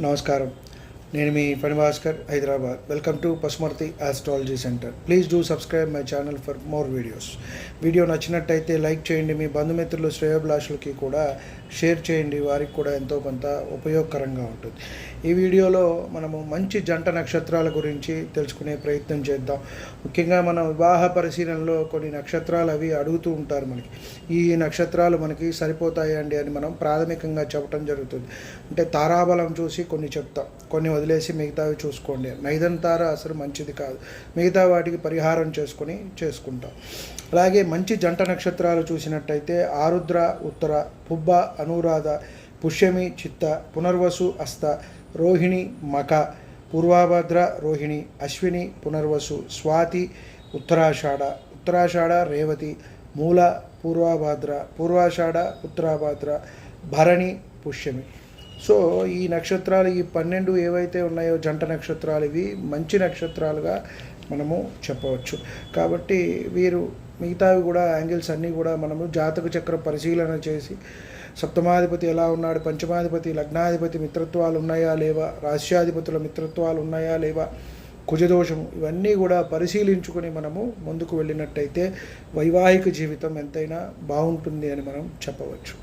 నమస్కారం. నేను మీ పని Bhaskar Hyderabad. Welcome to Pasumarthi astrology centre please do subscribe my channel for more videos video నచ్చినట్టయితే like చేయండి. మీ బంధుమిత్రులు శ్రేయోభిలాషులకి కూడా షేర్ చేయండి. వారికి కూడా ఎంతో కొంత ఉపయోగకరంగా ఉంటుంది. ఈ వీడియోలో మనము మంచి జంట నక్షత్రాల గురించి తెలుసుకునే ప్రయత్నం చేద్దాం. ముఖ్యంగా మన వివాహ పరిశీలనలో కొన్ని నక్షత్రాలు అవి అడుగుతూ ఉంటారు మనకి. ఈ నక్షత్రాలు మనకి సరిపోతాయండి అని మనం ప్రాథమికంగా చెప్పడం జరుగుతుంది. అంటే తారాబలం చూసి కొన్ని చెప్తాం. కొన్ని వదిలేసి మిగతావి చూసుకోండి. నైదన్ తార అసలు మంచిది కాదు. మిగతా వాటికి పరిహారం చేసుకొని చేసుకుంటాం. అలాగే మంచి జంట నక్షత్రాలు చూసినట్టయితే ఆరుద్ర ఉత్తర పుబ్బ అనురాధ పుష్యమి చిత్త పునర్వసు అస్త రోహిణి మక పూర్వాభద్ర రోహిణి అశ్విని పునర్వసు స్వాతి ఉత్తరాషాఢ ఉత్తరాషాఢ రేవతి మూల పూర్వాభాద్ర పూర్వాషాఢ ఉత్తరాభాద్ర భరణి పుష్యమి. సో ఈ నక్షత్రాలు ఈ పన్నెండు ఏవైతే ఉన్నాయో జంట నక్షత్రాలు ఇవి మంచి నక్షత్రాలుగా మనము చెప్పవచ్చు. కాబట్టి వీరు మిగతావి కూడా యాంగిల్స్ అన్నీ కూడా మనము జాతక చక్ర పరిశీలన చేసి సప్తమాధిపతి ఎలా ఉన్నాడు పంచమాధిపతి లగ్నాధిపతి మిత్రత్వాలు ఉన్నాయా లేవా రాష్ట్రాధిపతుల మిత్రత్వాలు ఉన్నాయా లేవా కుజదోషము ఇవన్నీ కూడా పరిశీలించుకొని మనము ముందుకు వెళ్ళినట్టయితే వైవాహిక జీవితం ఎంతైనా బాగుంటుంది అని మనం చెప్పవచ్చు.